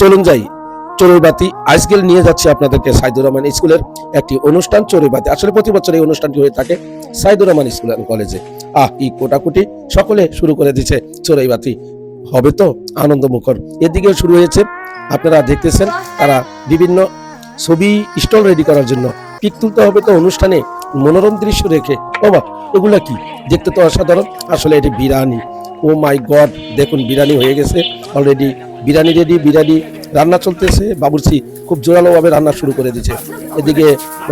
চলুন যাই। চড়ুইবাতি আজকেল নিয়ে যাচ্ছি আপনাদেরকে সাইদুর রহমান স্কুলের একটি অনুষ্ঠান চড়ুইবাতি আসলে প্রতি বছর এই অনুষ্ঠানটি হয়ে থাকে সাইদুর রহমান স্কুল অ্যান্ড কলেজে। আহ, কি কোটাকুটি? সকলে শুরু করে দিচ্ছে চড়ুইবাতি হবে তো আনন্দমুখর। এদিকেও শুরু হয়েছে। আপনারা দেখতেছেন তারা বিভিন্ন ছবি স্টল রেডি করার জন্য। পিক তুলতে হবে তো অনুষ্ঠানে মনোরম দৃশ্য রেখে। ও বা এগুলা কি? দেখতে তো অসাধারণ। আসলে এটি বিরানি ও মাই গড, দেখুন বিরানি হয়ে গেছে। অলরেডি বিরিয়ানি রেডি বিরিয়ানি রান্না চলতেছে। বাবুর্চি খুব জোরালোভাবে রান্না শুরু করে দিয়েছে। এদিকে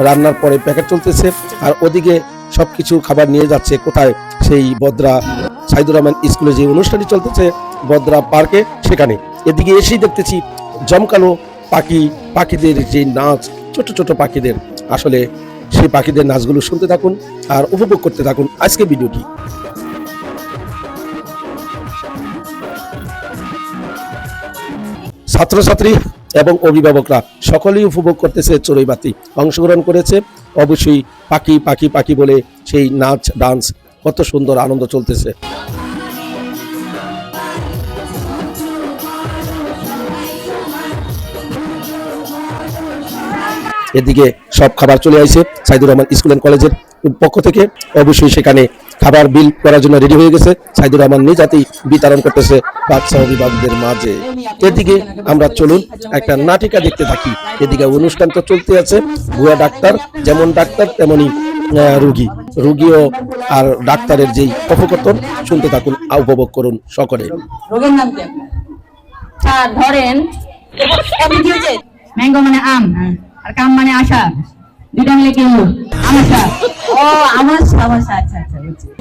রান্নার পরে প্যাকেট চলতেছে। আর ওদিকে সবকিছু খাবার নিয়ে যাচ্ছে কোথায়? সেই বদ্রা সাইদুর রহমান স্কুলে যে অনুষ্ঠানটি চলতেছে বদ্রা পার্কে, সেখানে। এদিকে এসেই দেখতেছি জমকালো পাখি, পাখিদের যে নাচ, ছোট ছোট পাখিদের। আসলে সেই পাখিদের নাচগুলো শুনতে থাকুন আর উপভোগ করতে থাকুন আজকে ভিডিওটি। ছাত্রছাত্রী এবং অভিভাবকরা সকলেই উপভোগ করতেছে চড়ুইবাতি। অংশগ্রহণ করেছে। অবশ্যই পাখি পাখি পাখি বলে সেই নাচ, ডান্স কত সুন্দর আনন্দ চলতেছে। এদিকে সব খাবার চলে আসছে সাইদুর রহমান স্কুল অ্যান্ড কলেজের পক্ষ থেকে। অবশ্যই সেখানে খাবার বিল করার জন্য রেডি হয়ে গেছে। সাইদুর রহমান নিজ হাতেই বিতরণ করতেছে বাচ্চা অভিভাবকদের মাঝে। এদিকে আমরা চলুন একটা নাটিকা দেখতে থাকি। এদিকে অনুষ্ঠান তো চলতে আছে। ভুয়া ডাক্তার যেমন ডাক্তার তেমনই রুগী। রুগীও আর ডাক্তারের যেই কথোপকথন শুনতে থাকুন আর উপভোগ করুন সকলে। রোগের নাম কি আপনার? ধরেন আপনি কি হয়েছে? ম্যাঙ্গো মানে আম আর কাম মানে আশা দুইটা মিলে কি আমাশা ও আমার সমস্যা আচ্ছা।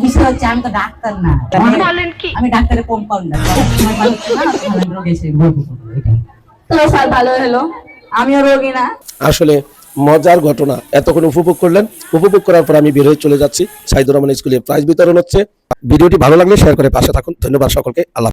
বিষয় হচ্ছে আমি তো ডাক্তার না। বলেন কি? আমি ডাক্তারের কম্পাউন্ডার সময় ভালো হচ্ছে না তখন রোগে এসে ভর্তি করব এটাই। তো স্যার ভালো হলো? আমিও রোগী না। আসলে মজার ঘটনা এতক্ষণ উপভোগ করলেন। উপভোগ করার পর আমি বের হয়ে চলে যাচ্ছি। সাইদুর রহমান স্কুলে প্রাইজ বিতরণ হচ্ছে। ভিডিওটি ভালো লাগলে শেয়ার করে পাশে থাকুন। ধন্যবাদ সকলকে। আল্লাহ